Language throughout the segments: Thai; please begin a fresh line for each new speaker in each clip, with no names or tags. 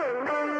Oh, my God.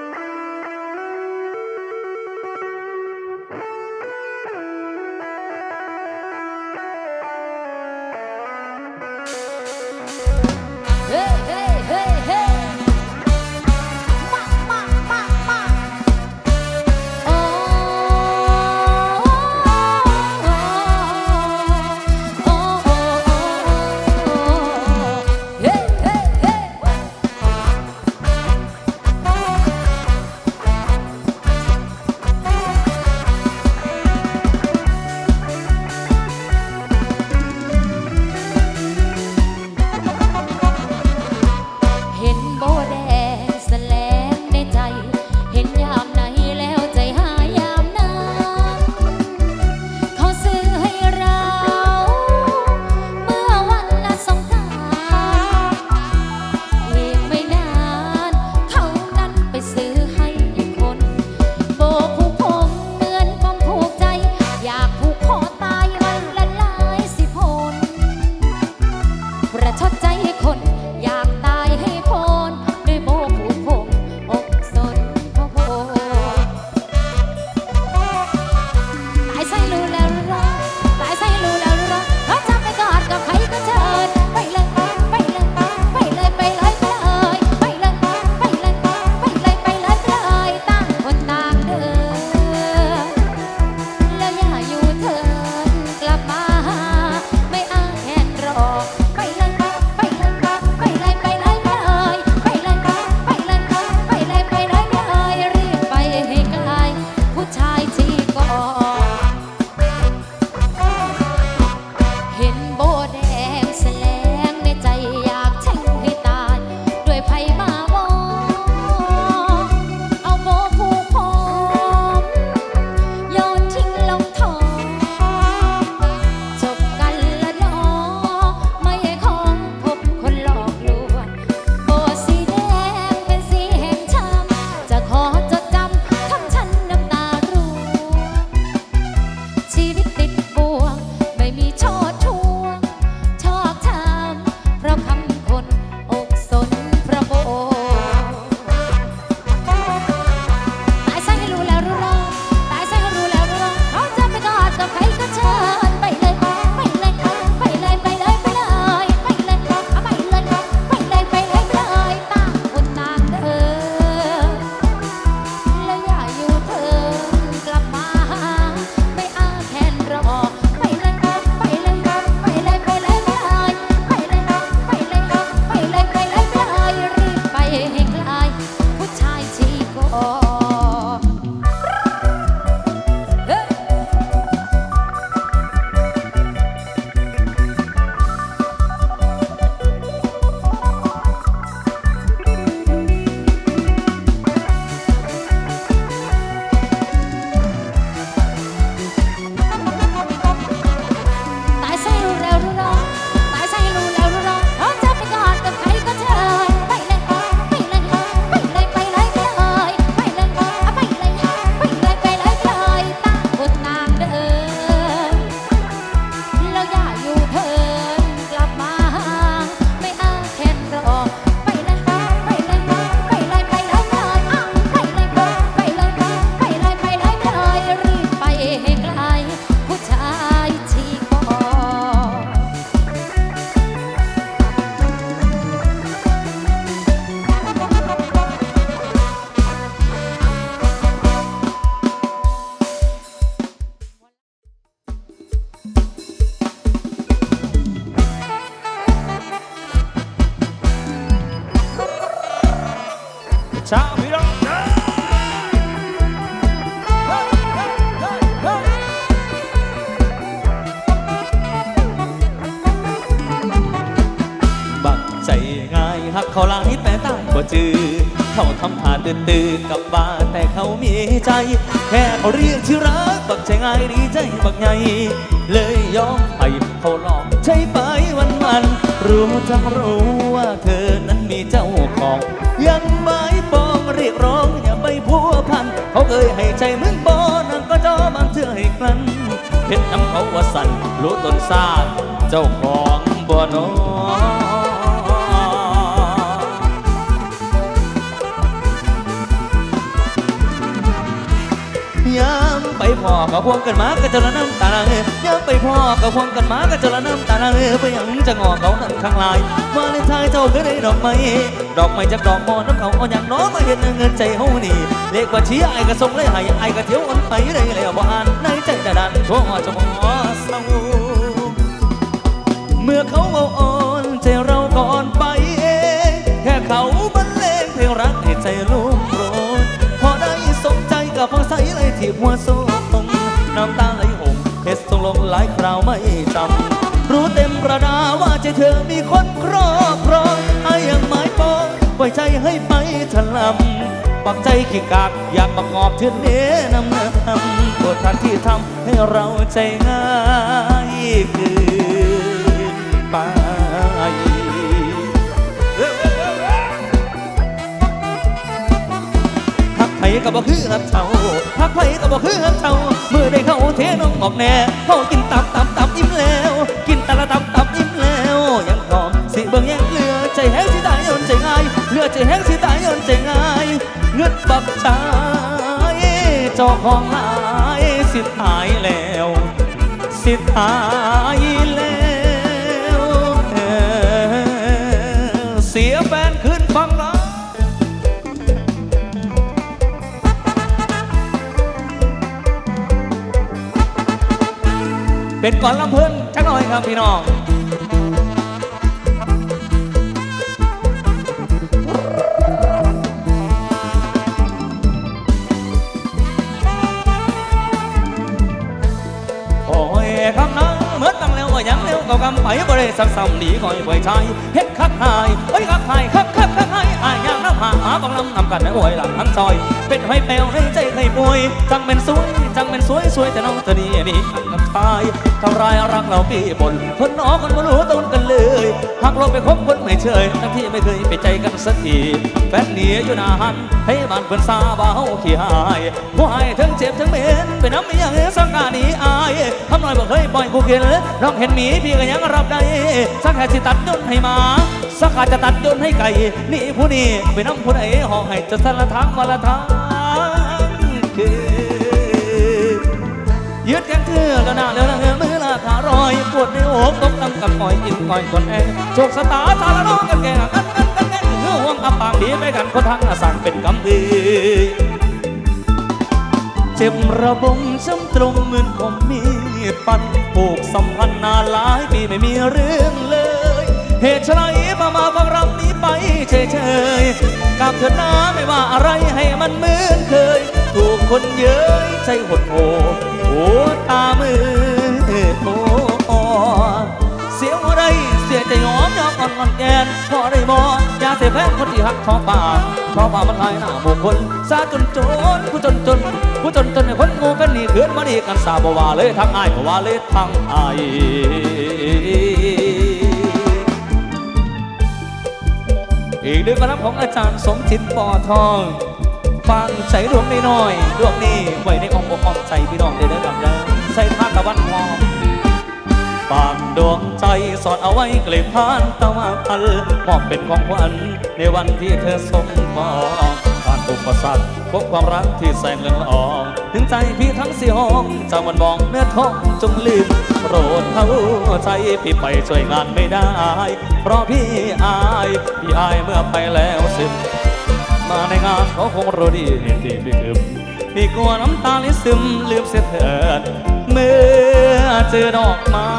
ตื่นกับบ้านแต่เขามีใจ แค่เขา
เรียกที่รักบักใจง่ายดีใจบักไงเลยยอมไปเขาหลอกใช้ไปวันวันรู้จักรู้ว่าเธอนั้นมีเจ้าของ ยังไม่ปองเรียกร้องอย่าไปพัวพัน เขาเคยให้ใจมึงบอนังก็จอบางเชื่อให้กลั้นเพชรน้ำเขาว่าสั่นรู้ตนซาเจ้าของบัวนอ
ไป
พ่อก็พวงกันมาก็จะละน้ำตาลังยังไปพ่อก็พวงกันมาก็จะละน้ำตาลังไปยังจะงอเขานั่งข้างลายวาเลนไทน์เจ้าก็ได้ดอกไม้ดอกไม้จากดอกมอน้ำเขาเอาอย่างน้อมาเห็นเงินใจเฮานี่เลขบัญชีไอ้ก็ส่งเลยให้ไอ้ก็เที่ยวอ่อนไปได้แล้วบ่อ่านในใจดาดันทั่วจะมอเศร้าเมื่อเขาเอาอ่อนใจเราก่อนไปเองแค่เขาบรรเลงเพลงรักให้ใจลุ่มโรยพอได้สมใจกับพอใส ที่หัวโซงน้ำตาไหลหงเพชรส่งลงหลายคราวไม่จำรู้เต็มประดาว่าใจเธอมีคนครอบครองไอ้ยังหมายปองปล่อยใจให้ไปถลำปักใจขี้กากอยากประกอบเทือนเน้นำเนื้อทำบททันที่ทำให้เราใจง่ายคือ กไผก็บ่คือฮักเจ้าฮักไผก็บ่คือฮักเจ้าเมื่อได้เข้าเทน้องออกแน่เขากินตับตับตับอิ่มแล้ว กินตะละตับตับอิ่มแล้วยังพร้อมสิเบิ่งแย่งเหลือใจแห้งสิตายยนใจง่ายเหลือใจแห้งสิตายยนใจง่ายเงือดบักชายเจ้าของหลายสิหายแล้ว สิทาย เป็นก่อนลำเพิ่นจักหน่อยครับพี่น้อง เร็วก็กำไปบ่ได้สักซ้ำดีก่อยบ่อยชายเฮ็ดคักหายเฮ้ยคักหายคักคักคักหายอายยางน้ำหาหมาบังลำนำกันในโวยหลังทั้งซอย เป็นห้อยแปวในใจใครป่วย จังเป็นสวยจังเป็นสวยสวยแต่น้องเธอนี่นี่อันกับชายทำลายรักเราปีบนคนน้องคนบ่รู้ต้นกันเลยหากเราไปคบคนไม่เชยทั้งที่ไม่เคยไปใจกันสักทีแฟนหนีอยู่นาหันให้บ้านเพิ่นซาบ่าเฮาขี้หายผู้ให้ทั้งเจ็บทั้งเหม็นไปน้ำไม่ยัง น่อยบ่เคยปล่อยกูเกลน้องเห็นหมีพี่ก็ยังรับได้สักแค่สิตัดยนให้หมาสักอาจจะตัดยนให้ไก่นี่ผู้นี้ไปน้ำผู้ใดห้องให้จะสารทางมาละทางคือยืดแขนเธอแล้วหน้าแล้วเงือมือละขารอยปวดในอกตกน้ำกับคอยกินคอยคนแองโชคสตาสารน้องกันแก่กันกันกันก่เงือห่วงอับปางดีไปกันคนทางอสั่งเป็นกำดีเจ็บระบมช้ำตรงเหมือนคมมี ดฟันผูกสัมพันธ์นานหลายปีไม่มีเรื่องเลย เหตุไฉนมามาฟังรำนี้ไปเฉยๆกับเธอหน้าไม่ว่าอะไรให้มันเหมือนเคย ถูกคนเย้ยใจหดโหโอ้ตามือโอ้เสียงอะไร เสียใจหอมยอมอ่อนอ่อนแกนพอได้บออยากเสียแฟนคนที่หักท้องป่าท้องป่ามันลายหน้าหมู่คนซาจนจนผู้จนจนผู้จนจนในคนงูเป็นหนี่เกินมาดีกันสาบว่าเลยทั้งอายก็ว่าเลยทั้งอายอีกด้วยกรับของอาจารย์สมจิตปอทองฟังใส่ดวงน้อยดวงนี้ไว้ในอ้อมอกอ้อมใจพี่น้องเด้อเด้อกับเด้อใส่ทางตะวันหอม ฝากดวงใจสอดเอาไว้เกล็ดพานตะวันพันมอบเป็นของขวัญในวันที่เธอสมมองผ่านอุปสรรคพบความรักที่แสนเลืองอองถึงใจพี่ทั้งสี่ห้องจะมันมองเนื้อท้องจงลืมโปรดเข้าใจพี่ไปช่วยงานไม่ได้ เพราะพี่อายพี่อายเมื่อไปแล้วสิบมาในงานเขาคงรู้ดีเห็นดีไม่ลืมพี่กลัวน้ำตาลิซึมลืมเสียเถิด เมื่อเจอดอกไม้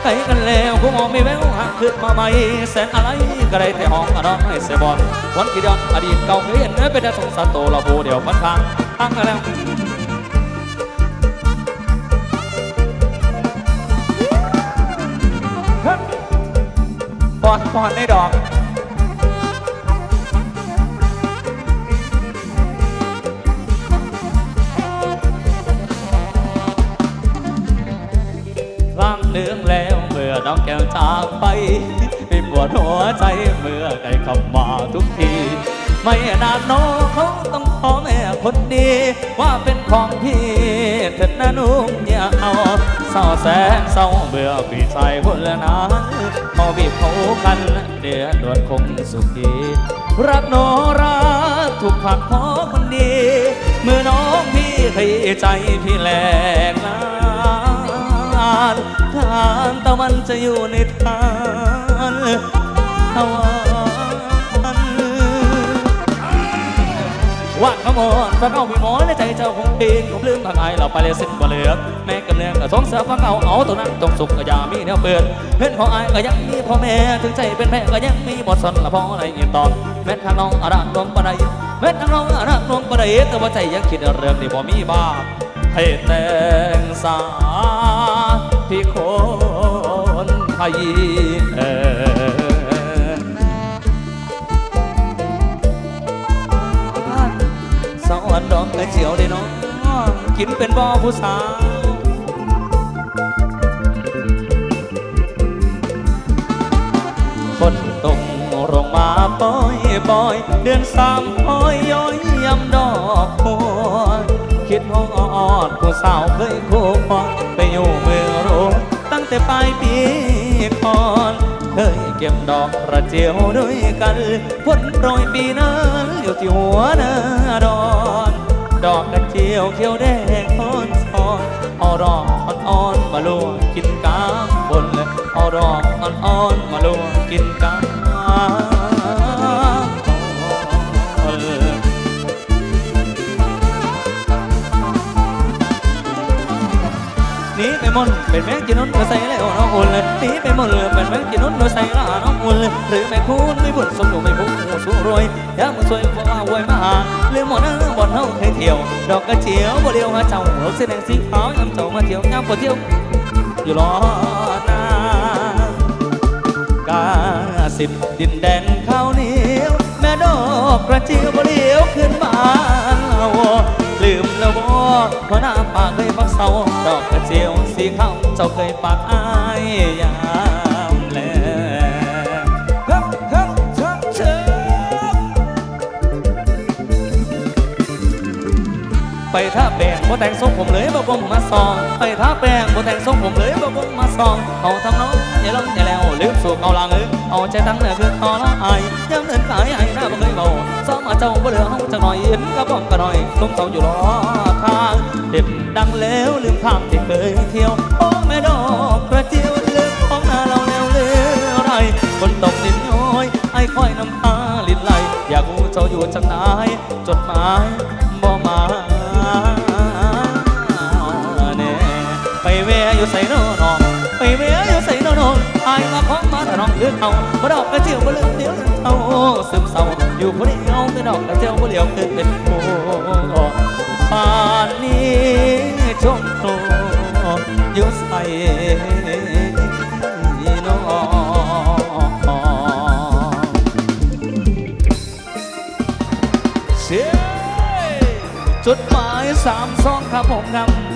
ใครกันแล้วคงมองไม่แววหักขึ้นมาใหม่แสนอะไรก็ได้แต่ห้องอนอนให้เสบอลวันกี่ดอนอดีตเก่าเคยเห็นเนื้อเป็นแต่สงสารโตเราโบเดียวพันทางตั้งกันแล้วปอนปอนในดอก น้องแก้วจากไปไม่ปวดหัวใจเมื่อใครเข้ามาทุกที ไม่นานน้องเขาต้องขอแม่คนดีว่าเป็นของพี่เถิดนะนุ่มอย่าเอาเศร้าแสนเศร้าเบื่อพี่ชายคนละนั้นพอบีบเขากันเดือดดวนคงสุขีรักโนรักถูกผักพราะคนดีเมื่อน้องพี่ให้ใจพี่แหลกลานทานตะวันจะอยู่ในทานตะวันว่าขโมยฟังเอาพี่หมอในใจเจ้าคงปีนผมลืมทางไอเราไปเลยสิ้นบ่เหลือแม่กำเนืองก็สงเสือฟังเอาเอาตัวนั้นจงสุขก็อย่ามีแนวเปิดเพื่อนของไอก็ยังมีพ่อแม่ถึงใจเป็นแพ้ก็ยังมีบทสนละพ่ออะไรอีกตอนแม่ทางน้องอารักลงปะไดแม่ทางน้องอารักลงปะไดแต่ว่าใจยังคิดเรื่องนี้บ่มีบ้าให้แต่งสา พี่คนไทยเออสาวอันดอกกระเจียวได้น้องกินเป็นบ่อผู้สาวฝนตกลงมาปอยปอย เดือนสามปอยย้อยยำดอก คิดฮอดผู้สาวเคยคู่ควงไปอยู่เมืองโรนตั้งแต่ปลายปีก่อนเคยเก็บดอกกระเจียวด้วยกันฝนโปรยปีนั้นอยู่ที่หัวน้าดอน ดอกกระเจียวเขียวแดงอ่อนซ้อนเอาดอกอ่อนๆมาลวกกินกลางบนเลยเอาดอกอ่อนๆมาลวกกินกลา หนีไปหมดเป็นแมงจีนุ่นก็ใส่แล้วน้องอุ่นเลยหนีไปหมดเลยเป็นแมงจีนุ่นก็ใส่ละน้องอุ่นเลยหรือแม่คุณไม่บุญสมอยู่ไม่พุ่งสู้รวยอยากมาสวยบอกว่าวยมาหาเรื่องหมดนั้นบ่อนเฮาเคยเที่ยว ดอกกระเจียวบ่เลี้ยวหาเจ้าหัวเส้นแดงสีขาวยำเจ้ามาเที่ยวยำบ่เที่ยว อยู่รอนากาสิบดินแดนข้าวเหนียว แม่ดอกกระเจียวบ่เลี้ยวขึ้นบ้านเรา ลืมแล้วบ่หัวหน้าป่าเคยพักเสาดอกกระเจียวสีขาวเจ้าเคยปากอายยามแลฮึบฮึบเชิบเชิบไปท่าแป้งบ่แต่งทรงผมเลยบ่บ่มมาซองไปท่าแป้งบ่แต่งทรงผมเลยบ่บ่มมาซองเอาทำน้องอย่าลงอย่าแล้วลืมสูกเอาหลังเออเอาใจตั้งเนื้อคือคอละอายยังเดินขายไอ้ เจ้าบ่เหลือเฮาจังหน่อยเอ็นกระบองกระหน่อยลงเสาอยู่รอทางเด็บดังแล้วลืมทางที่เคยเที่ยวโอ้แม่ดอกกระเจียวลืมของหน้าเราแล้วเลือไรคนตกนิดน้อยไอ้ค่อยน้ำตาลินไหลอยากรู้เจ้าอยู่จังไหนจดหมายบ่มา อเอาบ่ดอกกระเจียวบ่เลือกเดียวเอาซึมเศร้าอยู่คนเดียวแต่ดอกกระเจียวบ่เหลียวเกิดเป็นโมป่านนี้ชมโตอยู่ใส่น้องเสียจุดหมายสามสองครับผมครับ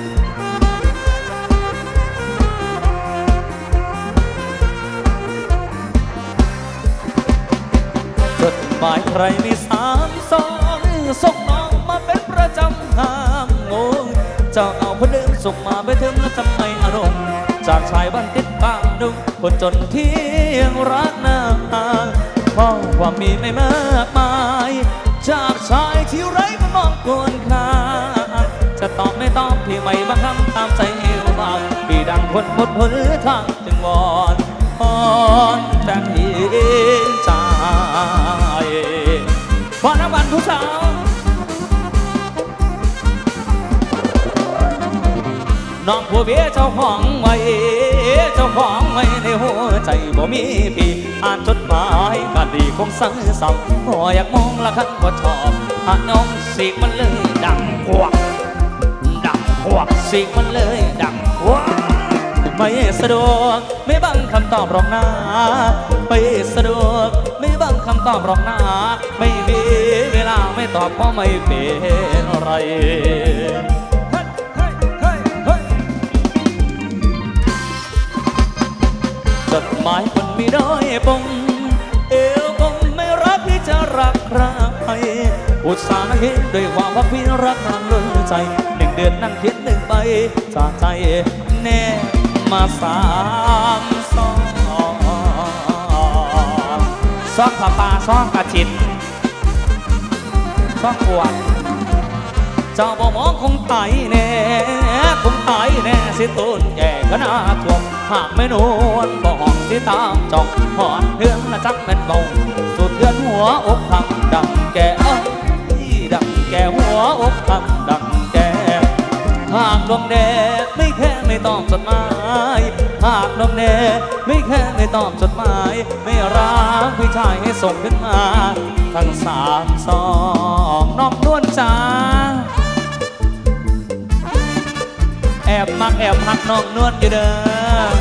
จดหมายใครมีสามสองส่งน้องมาเป็นประจำห้างโงงเจ้าเอาคนเดิมส่งมาไปถึงแล้วทำไมอารมณ์จากชายบ้านติดบ้านดุงคนจนที่ยังรักนาเพราะว่ามีไม่มากมาย จากชายที่ไร้มองกวนค่าจะตอบไม่ตอบพี่ไม่บังคับตามใจเอวบางพี่ดังคนหมดหนทางจึงวอนวอนแต่เห็น ใจพอน้ำวันผู้สาวน้องผู้เบี้ยเจ้าของไว้เจ้าของไว้ในหัวใจบ่มีพี่อ่านจดหมายก็ดีคงสั่งเศร้าพออยากมองละคันบ่ชอบหาน้องสีกมันเลยดังควักดังควักสีกมันเลยดัง ไม่สะดวกไม่บังคำตอบหรอกนะไม่สะดวกไม่บังคำตอบหรอกนะไม่มีเวลาไม่ตอบเพราะไม่เป็นไรจดหมายคนมีด้อยปงเอวปงไม่รักที่จะรักใครอุตส่าห์เห็นด้วยความว่าพี่รักนางล้นใจหนึ่งเดือนนั่งเขียนหนึ่งใบจากใจแน่ มาสามสองซองผ้าป่าซองกระชิน
ซองปวด
เจ้าบ่มองคงตายแน่คงตายแน่สิตูนแย่ก็น่าท่วมหากไม่นวลบ่หองสิตามจองหอนเพื่อนละจักเป็นเบาสุดเทือนหัวอกพังดังแก่เอ้ยดังแก่หัวอกพังดังแก่หากดวงแดง หากแดงไม่แค่ไม่ตอบจดหมาย ไม่รักพี่ชายให้ส่งขึ้นมา ทั้งสามสองน้องนวลจ้าแอบมักแอบหักน้องนวลอยู่เด้อ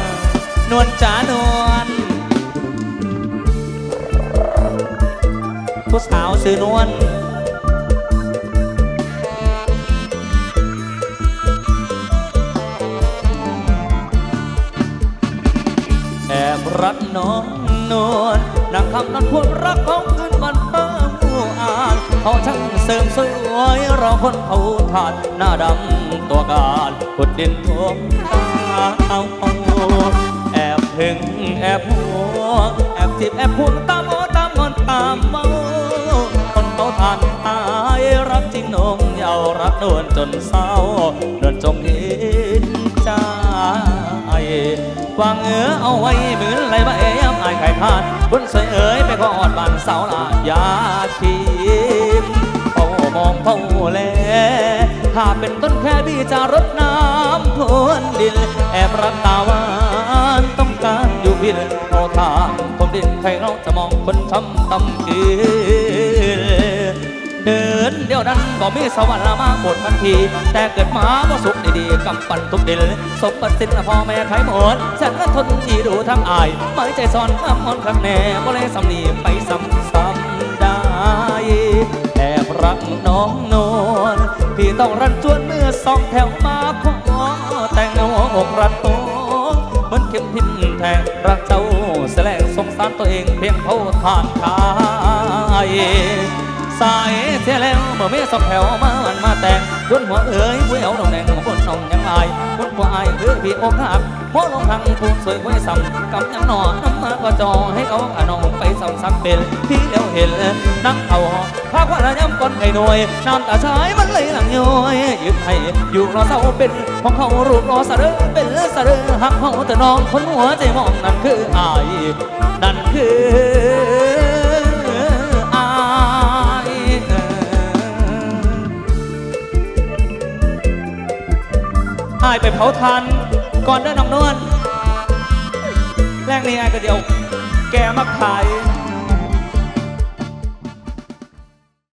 นวลจ้านวลผู้สาวซื้อนวล น้องนวลนางคำนั้นควรรักของขึ้นวันเปิ้งผู้อ่านเขาช่างเสริมสวยรอคนเขาทานหน้าดำตัวการขุดดินทวมตาเอาแอบถึงแอบหัวแอบจิบแอบพุ่งตามโอตามงอนตามเมาคนเขาทานตายรักจริงนงเยาวรักนวลจนเศร้า วางเอือเอาไว้เหมือนไรบ้าเอ๋ยอายไข่พานคนสยเอ๋ยไปขออดบานเสาลาดยาคีมเฝ้ามองเฝ้าแลถ้าเป็นต้นแค่พี่จะรดน้ำพรวนดิน แอบรักตาหวานต้องการอยู่พินเอาทางผมดินใครเราจะมองคนช้ำตำกินเดินเดียวนั้นก็มีสวรรค์ละมาบททันที แต่เกิดมาบ่สุ ดีกำปั้นทุกดินสมบัติสินพ่อแม่ไขหมดฉันก็ทนที่ดูทั้งอายไม่ใจซ่อนข้ามมอนข้างแน่ก็เลยสำนีไปซ้ำๆได้แอบรักน้องนวลพี่ต้องรันจวนเมื่อสองแถวมาขอแต่งเอาอกรัดโตเหมือนเข็มทิ่มแทงรักเจ้าแสลงสงสารตัวเองเพียงเท่าทานขาย สายเสียแล้วเมื่อเมสองแถวมามันมาแต่งจนหัวเอ๋ยผู้เอาดอกแดงของบนน้องยังอายคนผู้อายคือพี่อกหักหัวลงทางผู้สวยไว้ซ้ำกำยังหนอน้ำมาก็จอให้เขาอาน้องไปส่องสักเป็นพี่เลี้ยวเห็นนักเอาพากว่าละยำก้นไข่หน่วยน้ำตาชายมันไหลหลังย้อยยืมให้อยู่รอเศร้าเป็นของเขารูปรอสะเรอเป็นสะเรอหักเขาแต่น้องคนหัวใจมองนั่นคืออายนั่นคือ อายไปเผาทานก่อนเดินน้องนวลแรงนี้อายก็เดียว แกมาขาย